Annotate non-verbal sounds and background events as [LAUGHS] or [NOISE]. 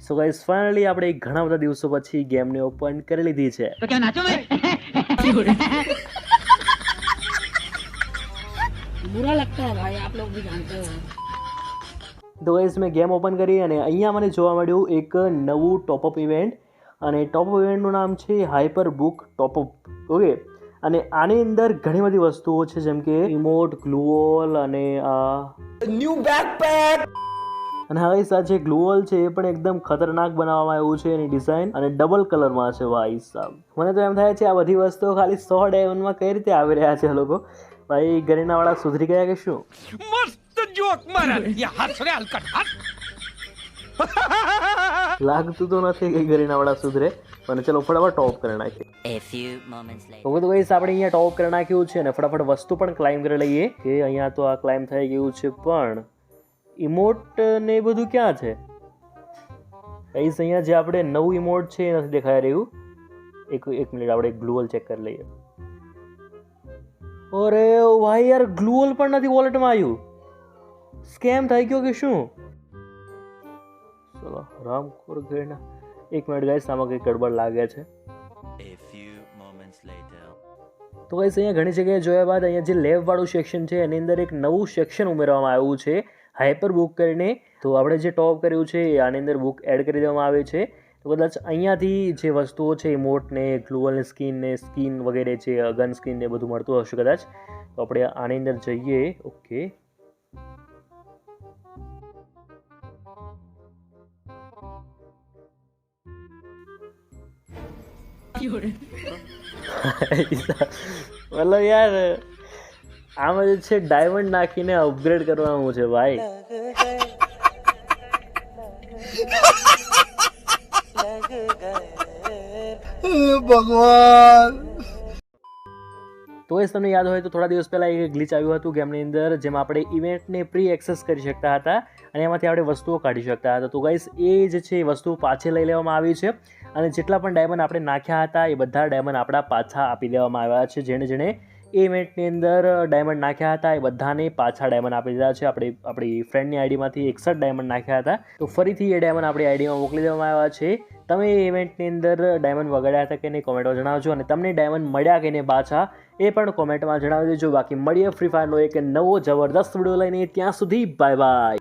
So guys finally આપણે ઘણા બધા દિવસો પછી ગેમને ઓપન કરી લીધી છે. તો ક્યાં મેં બુરા લગતા ભાઈ આપ ગાઈઝ મેં ગેમ ઓપન કરી અને અહીંયા મને જોવા મળ્યું એક નવું ટોપઅપ ઇવેન્ટ અને ટોપઅપ ઇવેન્ટનું નામ છે હાઈપર બુક ટોપઅપ ઓકે અને આની અંદર ઘણી બધી વસ્તુઓ છે જેમ કે રિમોટ ગ્લુઓલ અને ન્યૂ બેકપેક અને હવે આ ગ્લોઅલ છે એ પણ એકદમ ખતરનાક બનાવવામાં આવ્યું છે એની ડિઝાઇન અને ડબલ કલરમાં છે. વાઈ સાહેબ મને તો એમ થાય છે આ બધી વસ્તુઓ ખાલી સો ડાયમંડમાં કઈ રીતે આવી રહ્યા છે લોકો? ભાઈ ગરીનાવાળા સુધરી ગયા કે શું? મસ્ત જોક મારા. હસ રે હલકટ લાગતું તો નથી કે ગરીનાવાળા સુધરે અને ચલો ફટાફટ ટોપ કરી નાખીએ. તો તો ગાઈસ આપણે અહીંયા ટોપ કરી નાખ્યું છે અને ફટાફટ વસ્તુ પણ ક્લાઇમ કરી લઈએ કે અહીંયા તો આ ક્લાઇમ થઈ ગયું છે પણ ઇમોટ ને એ બધું ક્યાં છે? કઈ અહીંયા જે આપણે નવું ઇમોટ છે એ નથી દેખાઈ રહ્યું. એક એક મિનિટ આપણે ગ્લુઅલ ચેક કરી લઈએ. અરે ભાઈ યાર ગ્લુઅલ પણ નથી વોલેટમાં આવ્યું. સ્કેમ થઈ ગયો કે શું? ચલો રામખોર ગયેલા એક મિનિટ ગાઈસ આમાં કંઈક ગડબડ લાગે છે. તો ગાઈસ અહીંયા ઘણી જગ્યાએ જોયા બાદ અહીંયા જે લેબ વાળું સેક્શન છે એની અંદર એક નવું સેક્શન ઉમેરવામાં આવ્યું છે. હાઈપર બુક કરીને તો આપણે જે ટોપ કર્યું છે આની અંદર બુક એડ કરી દેવામાં આવે છે. તો કદાચ અહીંયાથી જે વસ્તુઓ છે ઇમોટને ગ્લુઅલ ને સ્કીન ને સ્કીન વગેરે છે ગન સ્કીન ને બધું મળતું હશે કદાચ. તો આપણે આની અંદર જઈએ. ઓકે. [LAUGHS] [LAUGHS] મતલબ યાર આમાં જે છે ડાયમંડ નાખીને અપગ્રેડ કરવાનું છે ભાઈ. તો એ તમને યાદ હોય તો થોડા દિવસ પહેલાં એક ગ્લિચ આવ્યું હતું ગેમની અંદર જેમાં આપણે ઇવેન્ટને પ્રી એક્સેસ કરી શકતા હતા અને એમાંથી આપણે વસ્તુઓ કાઢી શકતા હતા. તો ગાઈસ એ જે છે એ વસ્તુ પાછી લઈ લેવામાં આવી છે અને જેટલા પણ ડાયમંડ આપણે નાખ્યા હતા એ બધા ડાયમંડ આપણા પાછા આપી દેવામાં આવ્યા છે. જેણે જેણે એ ઇવેન્ટની અંદર ડાયમંડ નાખ્યા હતા. એ બધાને પાછા ડાયમંડ આપી દીધા છે. આપણે, આપણી ફ્રેન્ડની આઈડીમાંથી એકસઠ ડાયમંડ નાખ્યા હતા. તો ફરીથી એ ડાયમંડ આપણી આઈડીમાં મોકલી દેવામાં આવ્યા છે. તમે એ ઇવેન્ટની અંદર ડાયમંડ વગાડ્યા હતા કે નહીં કોમેન્ટમાં જણાવજો. અને તમને ડાયમંડ મળ્યા કે નહીં પાછા, એ પણ કોમેન્ટમાં જણાવી દેજો. બાકી મળીએ ફ્રી ફાયરનો એક નવો જબરદસ્ત વીડિયો લઈને. ત્યાં સુધી બાય બાય